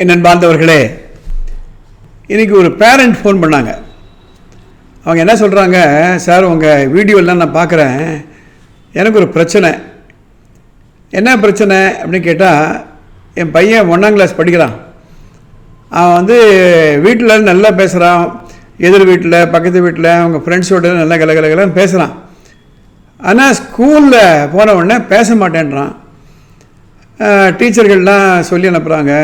என் இன்றைக்கி ஒரு parent phone பண்ணாங்க. அவங்க என்ன சொல்கிறாங்க சார் உங்கள் வீடியோலாம் நான் பார்க்குறேன். எனக்கு ஒரு பிரச்சனை. என்ன பிரச்சனை? அப்படின்னு கேட்டால் என் பையன் ஒன்றாம் கிளாஸ் படிக்கிறான். அவன் வந்து வீட்டில் நல்லா பேசுகிறான் எதிர் வீட்டில் பக்கத்து வீட்டில் அவங்க ஃப்ரெண்ட்ஸோட நல்லா கலகலகலன்னு பேசுகிறான் ஆனால் ஸ்கூலில் போன உடனே பேச மாட்டேன்றான். டீச்சர்கள்லாம் சொல்லி அனுப்புகிறாங்க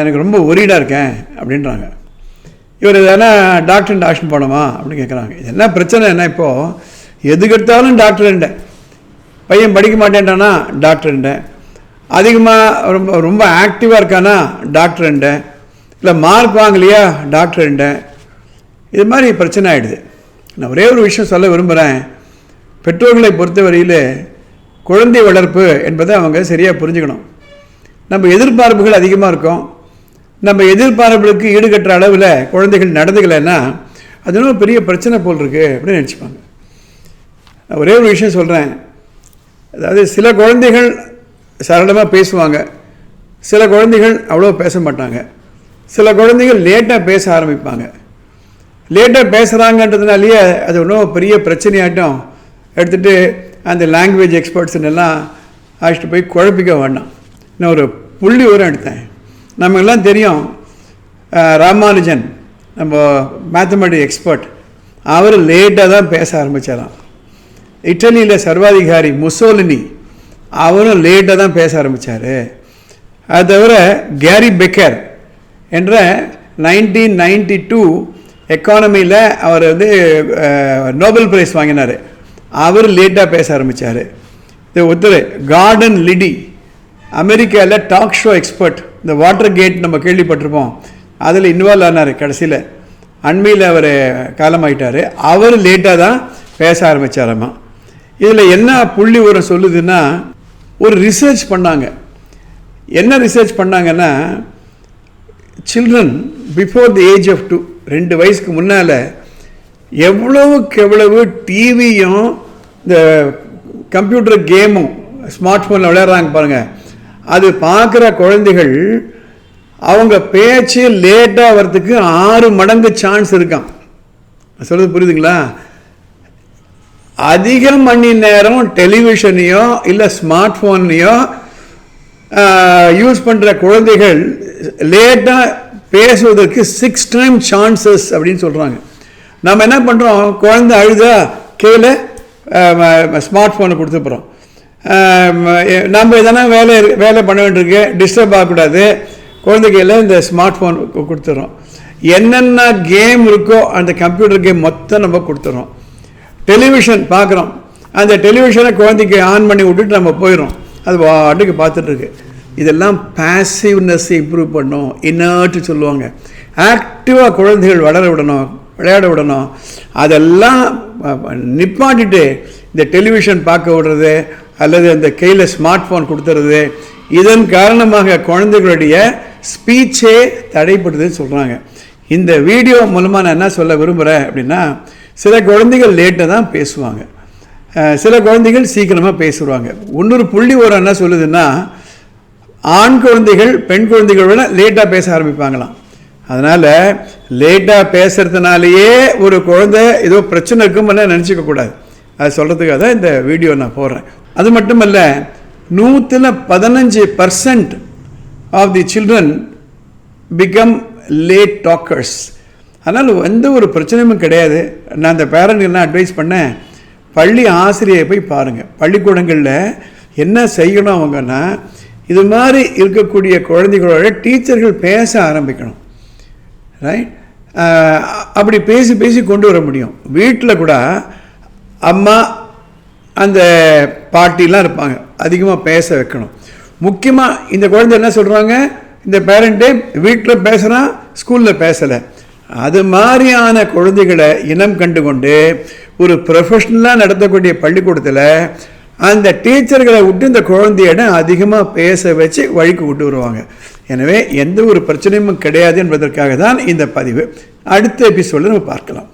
எனக்கு ரொம்ப ஒரீடாக இருக்கேன் அப்படின்றாங்க. இவர் எதனா டாக்டர் ஆக்ஷன் போனோமா அப்படின்னு கேட்குறாங்க இது என்ன பிரச்சனை என்ன இப்போது எதுக்கெடுத்தாலும் டாக்டர்ண்ட பையன் படிக்க மாட்டேன்டானா டாக்டர்ண்ட அதிகமாக ரொம்ப ரொம்ப ஆக்டிவாக இருக்கானா? டாக்டர்ண்ட இல்லை மார்க் வாங்கலையா? டாக்டர்ண்ட இது மாதிரி பிரச்சனை ஆகிடுது நான் ஒரே ஒரு விஷயம் சொல்ல விரும்புகிறேன் பெற்றோர்களை பொறுத்தவரையில் குழந்தை வளர்ப்பு என்பதை அவங்க சரியாக புரிஞ்சுக்கணும். நம்ம எதிர்பார்ப்புகள் அதிகமாக இருக்கும். நம்ம எதிர்பார்ப்புகளுக்கு ஈடுகட்டுற அளவில் குழந்தைகள் நடந்துக்கலைன்னா அது இன்னும் பெரிய பிரச்சனை போல் இருக்குது அப்படின்னு நினச்சிப்பாங்க. நான் ஒரே ஒரு விஷயம் சொல்கிறேன் அதாவது சில குழந்தைகள் சரளமாக பேசுவாங்க. சில குழந்தைகள் அவ்வளோ பேச மாட்டாங்க. சில குழந்தைகள் லேட்டாக பேச ஆரம்பிப்பாங்க. லேட்டாக பேசுகிறாங்கன்றதுனாலேயே அது ஒன்றும் பெரிய பிரச்சனையாட்டம் எடுத்துகிட்டு அந்த லாங்குவேஜ் எக்ஸ்பர்ட்ஸ்னெல்லாம் அழைச்சிட்டு போய் குழப்பிக்க வேண்டாம். நான் ஒரு புள்ளி உரம் எடுத்தேன். நமக்கெல்லாம் தெரியும் ராமானுஜன் நம்ம மேத்தமெட்டிக் எக்ஸ்பர்ட் அவர் லேட்டாக தான் பேச ஆரம்பித்தாராம் இட்டலியில் சர்வாதிகாரி முசோலினி அவரும் லேட்டாக தான் பேச ஆரம்பித்தார் அது தவிர கேரி பெக்கர் என்ற நைன்டீன் நைன்டி டூ எக்கானமியில் அவர் வந்து நோபல் பிரைஸ் வாங்கினார். அவர் லேட்டாக பேச ஆரம்பித்தார் இது ஒருத்தர் கார்டன் லிடி அமெரிக்காவில் டாக் ஷோ எக்ஸ்பர்ட் இந்த வாட்டர் கேட் நம்ம கேள்விப்பட்டிருப்போம். அதில் இன்வால்வ் ஆனார் கடைசியில். அண்மையில் அவர் காலமாயிட்டார். அவர் லேட்டாக தான் பேச ஆரம்பித்தாராமா இதில் என்ன புள்ளி உரம் சொல்லுதுன்னா ஒரு ரிசர்ச் பண்ணாங்க. என்ன ரிசர்ச் பண்ணாங்கன்னா children before the age of two ரெண்டு வயசுக்கு முன்னால் எவ்வளவுக்கு எவ்வளவு டிவியும் இந்த கம்ப்யூட்டர் கேமும் ஸ்மார்ட் ஃபோனில் விளையாடுறாங்க பாருங்கள் அது பார்க்குற குழந்தைகள் அவங்க பேச்சு லேட்டாக வர்றதுக்கு ஆறு மடங்கு சான்ஸ் இருக்கான் சொல்கிறது புரியுதுங்களா? அதிக மணி நேரம் டெலிவிஷனையோ இல்லை ஸ்மார்ட் ஃபோன்லையோ யூஸ் பண்ணுற குழந்தைகள் லேட்டாக பேசுவதற்கு சிக்ஸ் டைம் சான்சஸ் அப்படின்னு சொல்கிறாங்க நம்ம என்ன பண்ணுறோம் குழந்தை அழுதா கீழே ஸ்மார்ட் ஃபோனை கொடுத்துப்புறோம் நம்ம எதனா வேலை வேலை பண்ண வேண்டியிருக்கு டிஸ்டர்ப் ஆகக்கூடாது. குழந்தைகையில் இந்த ஸ்மார்ட் ஃபோன் கொடுத்துட்றோம் என்னென்ன கேம் இருக்கோ அந்த கம்ப்யூட்டர் கேம் மொத்தம் நம்ம கொடுத்துறோம். டெலிவிஷன் பார்க்குறோம் அந்த டெலிவிஷனை குழந்தைக்கு ஆன் பண்ணி விட்டுட்டு நம்ம போயிடும் அது வாட்டுக்கு பார்த்துட்ருக்கு இதெல்லாம் பேசிவ்னஸ்ஸை இம்ப்ரூவ் பண்ணும். இன்னர்ட்டு சொல்லுவாங்க. ஆக்டிவாக குழந்தைகள் வளர விடணும் விளையாட விடணும். அதெல்லாம் நிப்பாட்டிட்டு இந்த டெலிவிஷன் பார்க்க விடுறது அல்லது அந்த கையில் ஸ்மார்ட் ஃபோன் கொடுத்துறது இதன் காரணமாக குழந்தைகளுடைய ஸ்பீச்சே தடைப்படுதுன்னு சொல்கிறாங்க இந்த வீடியோ மூலமாக நான் என்ன சொல்ல விரும்புகிறேன் அப்படின்னா சில குழந்தைகள் லேட்டாக தான் பேசுவாங்க. சில குழந்தைகள் சீக்கிரமாக பேசுவாங்க. இன்னொரு புள்ளி ஒரு என்ன சொல்லுதுன்னா ஆண் குழந்தைகள் பெண் குழந்தைகள் விட லேட்டாக பேச ஆரம்பிப்பாங்களாம். அதனால் லேட்டாக பேசுகிறதுனாலேயே ஒரு குழந்தை ஏதோ பிரச்சனை இருக்கும்னு நினச்சிக்க கூடாது அது சொல்கிறதுக்காக தான் இந்த வீடியோ நான் போடுறேன். அது மட்டுமல்ல நூற்றில் பதினஞ்சு percent of the children become late talkers அதனால் எந்த ஒரு பிரச்சனையும் கிடையாது. நான் அந்த பேரண்ட் அட்வைஸ் பண்ணேன் பள்ளி ஆசிரியை போய் பாருங்கள் பள்ளிக்கூடங்களில் என்ன செய்யணும் அவங்கன்னா இது மாதிரி இருக்கக்கூடிய குழந்தைகளோட டீச்சர்கள் பேச ஆரம்பிக்கணும். ரைட் அப்படி பேசி பேசி கொண்டு வர முடியும். வீட்டில் கூட அம்மா அந்த பாட்டிலாம் இருப்பாங்க. அதிகமாக பேச வைக்கணும். முக்கியமாக இந்த குழந்தை என்ன சொல்கிறாங்க இந்த பேரண்ட்டே வீட்டில் பேசுகிறான் ஸ்கூலில் பேசலை. அது மாதிரியான குழந்தைகளை இனம் கண்டு கொண்டு ஒரு ப்ரொஃபஷ்னலாக நடத்தக்கூடிய பள்ளிக்கூடத்தில் அந்த டீச்சர்களை விட்டு இந்த குழந்தையிடம் அதிகமாக பேச வச்சு வழிக்கு விட்டு வருவாங்க. எனவே எந்த ஒரு பிரச்சனையும் கிடையாது என்பதற்காக தான் இந்த பதிவு. அடுத்த எபிசோடில் நம்ம பார்க்கலாம்.